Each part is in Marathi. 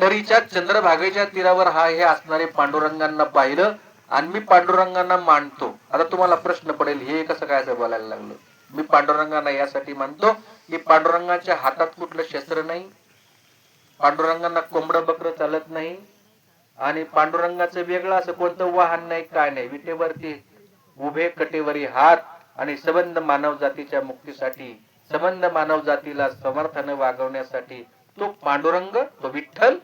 पंढरीच्या चंद्रभागेच्या तीरावर हा हे असणारे पांडुरंगांना पाहिलं आणि मी पांडुरंगांना मानतो. आता तुम्हाला प्रश्न पडेल हे कसं काय असं बोलायला लागलं? मी पांडुरंगांना यासाठी मानतो की पांडुरंगाच्या हातात कुठलं शस्त्र नाही पांडुरंगांना कोंबडं बकरं चालत नाही आणि पांडुरंगाचं वेगळं असं कोणतं वाहन नाही काय नाही. विटेवरती उभे कटेवरी हात आणि सबंध मानव जातीच्या मुक्तीसाठी सबंध मानव जातीला समर्थाने वागवण्यासाठी तो पांडुरंग तो विठ्ठल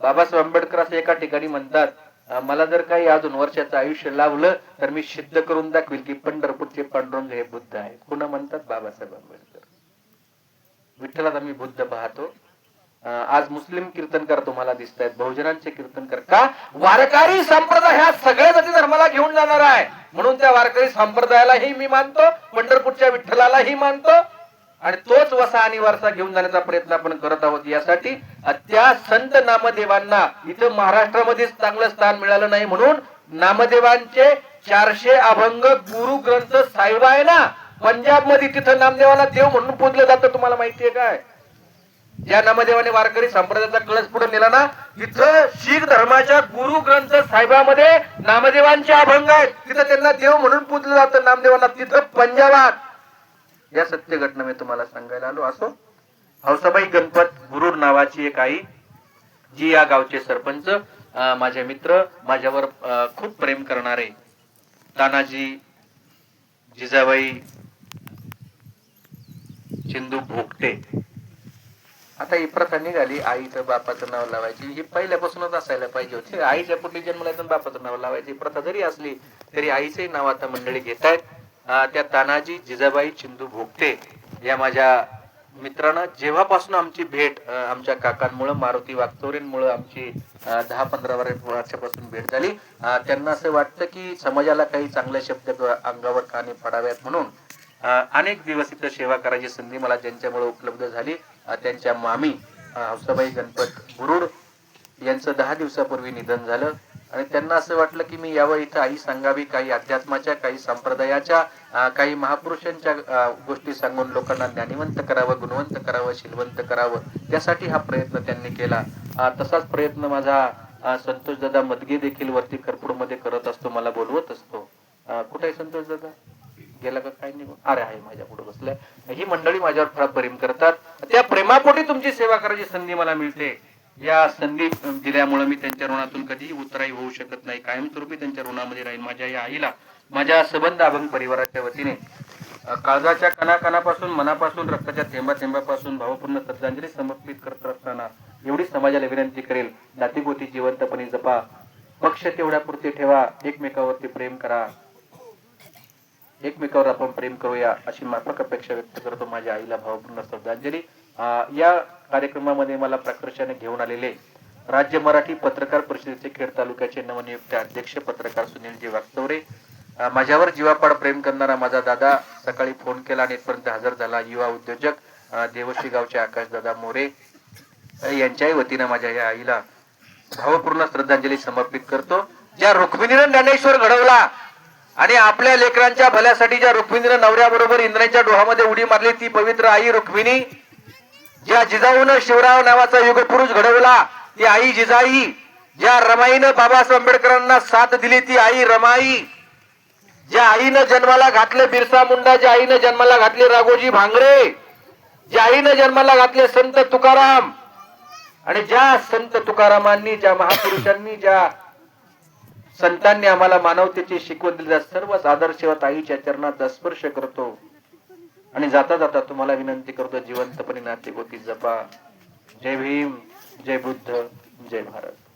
बाबासाहेब आंबेडकर असं एका ठिकाणी म्हणतात मला जर काही अजून वर्षाचं आयुष्य लावलं तर मी सिद्ध करून दाखवेल की पंढरपूरचे पांडुरंग हे बुद्ध आहे. पुन्हा म्हणतात? बाबासाहेब आंबेडकर. विठ्ठलात आम्ही बुद्ध पाहतो. आज मुस्लिम कीर्तनकार तुम्हाला दिसत आहेत बहुजनांचे कीर्तनकार. का? वारकरी संप्रदाय ह्या सगळ्या जाती धर्माला घेऊन जाणार आहे. म्हणून त्या वारकरी संप्रदायालाही मी मानतो पंढरपूरच्या विठ्ठलालाही मानतो. आणि तोच वसा आणि वारसा घेऊन जाण्याचा प्रयत्न आपण करत आहोत. यासाठी त्या संत नामदेवांना इथं महाराष्ट्रामध्येच चांगलं स्थान मिळालं नाही म्हणून नामदेवांचे चारशे अभंग गुरु ग्रंथ साहेब आहे ना पंजाबमध्ये तिथं नामदेवाला देव म्हणून पूजलं जातं तुम्हाला माहितीये काय? ज्या नामदेवाने वारकरी संप्रदायाचा कळस पुढे नेला ना तिथं शीख धर्माच्या गुरु ग्रंथ साहेबामध्ये नामदेवांचे अभंग आहेत. तिथं त्यांना देव म्हणून पूजलं जातं नामदेवांना तिथं पंजाबात या सत्य घटना मी तुम्हाला सांगायला आलो. असो हौसाबाई गणपत गुरुर नावाची एक आई जी या गावचे सरपंच माझे मित्र माझ्यावर खूप प्रेम करणारे तानाजी जिजाबाई चिंदू भोगटे. आता ही प्रथा निघाली. आईचं बापाचं नाव लावायची. ही पहिल्यापासूनच असायला पाहिजे होती. आईच्या पुढे जन्मला तर बापाचं नाव लावायची. प्रथा जरी असली तरी आईचंही नाव आता मंडळी घेत आहेत त्या तानाजी जिजाबाई चिंदू भोगटे या माझ्या मित्रानं जेव्हापासून आमची भेट आमच्या काकांमुळं मारुती वागचौरेंमुळं आमची दहा पंधरा वर- वर्षापासून भेट झाली त्यांना असं वाटतं की समाजाला काही चांगले शब्द अंगावर काने पडाव्यात म्हणून अनेक दिवस इथं सेवा करायची संधी मला ज्यांच्यामुळे उपलब्ध झाली त्यांच्या मामी हौसाबाई गणपत गुरुड यांचं दहा दिवसापूर्वी निधन झालं. आणि त्यांना असं वाटलं की मी यावं इथं आई सांगावी काही अध्यात्माच्या काही संप्रदायाच्या काही महापुरुषांच्या गोष्टी सांगून लोकांना ज्ञानिवंत करावं गुणवंत करावं शिलवंत करावं त्यासाठी हा प्रयत्न त्यांनी केला. तसाच प्रयत्न माझा संतोष दादा मदगे देखील वरती मध्ये करत असतो मला बोलवत असतो. कुठे आहे संतोष दादा? गेला का? काय नाही अरे आहे माझ्या पुढे बसलाय. ही मंडळी माझ्यावर फार प्रेम करतात. त्या प्रेमापोटी तुमची सेवा करायची संधी मला मिळते. या संधी दिल्यामुळे मी त्यांच्या ऋणातून कधीही उतराई होऊ शकत नाही. कायमस्वरूपी त्यांच्या ऋणामध्ये राहील माझ्या या आईला माझ्या सबंध अभंग परिवाराच्या वतीने काळजाच्या कणाकणापासून मनापासून रक्ताच्या थेंबा थेंबापासून भावपूर्ण श्रद्धांजली समर्पित करत असताना एवढी समाजाला विनंती करेल. नातीगोती जिवंतपणे जपा. पक्ष तेवढ्या पुरते ठेवा. एकमेकावरती प्रेम करा. एकमेकावर आपण प्रेम करूया अशी माफक अपेक्षा व्यक्त करतो. माझ्या आईला भावपूर्ण श्रद्धांजली. या कार्यक्रमामध्ये मला प्रकर्षाने घेऊन आलेले राज्य मराठी पत्रकार परिषदेचे खेड तालुक्याचे नवनियुक्त अध्यक्ष पत्रकार सुनीलजी वागतवरे माझ्यावर जीवापाड प्रेम करणारा माझा दादा सकाळी फोन केला आणि इथपर्यंत हजर झाला. युवा उद्योजक देवशी गावचे आकाशदादा मोरे यांच्याही वतीनं माझ्या या आईला भावपूर्ण श्रद्धांजली समर्पित करतो. ज्या रुक्मिणीनं ज्ञानेश्वर घडवला आणि आपल्या लेकरांच्या भल्यासाठी ज्या रुक्मिणीनं नवऱ्याबरोबर इंद्राच्या डोहामध्ये उडी मारली ती पवित्र आई रुक्मिणी ज्या जिजाऊन शिवराव नावाचा युगपुरुष घडवला ती आई जिजाई. ज्या रमाईनं बाबासाहेब आंबेडकरांना साथ दिली ती आई रमाई. ज्या आईनं जन्माला घातले बिरसा मुंडा ज्या आईनं जन्माला घातले राघोजी भांगरे. ज्या आईनं जन्माला घातले संत तुकाराम. आणि ज्या संत तुकारामांनी ज्या महापुरुषांनी ज्या संतांनी आम्हाला मानवतेची शिकवण दिली त्या सर्व आदर्शवत आईच्या चरणात स्पर्श करतो. आणि जाता जाता तुम्हाला विनंती करतो जिवंतपणे नाते गोती जपा. जय भीम जय बुद्ध जय भारत.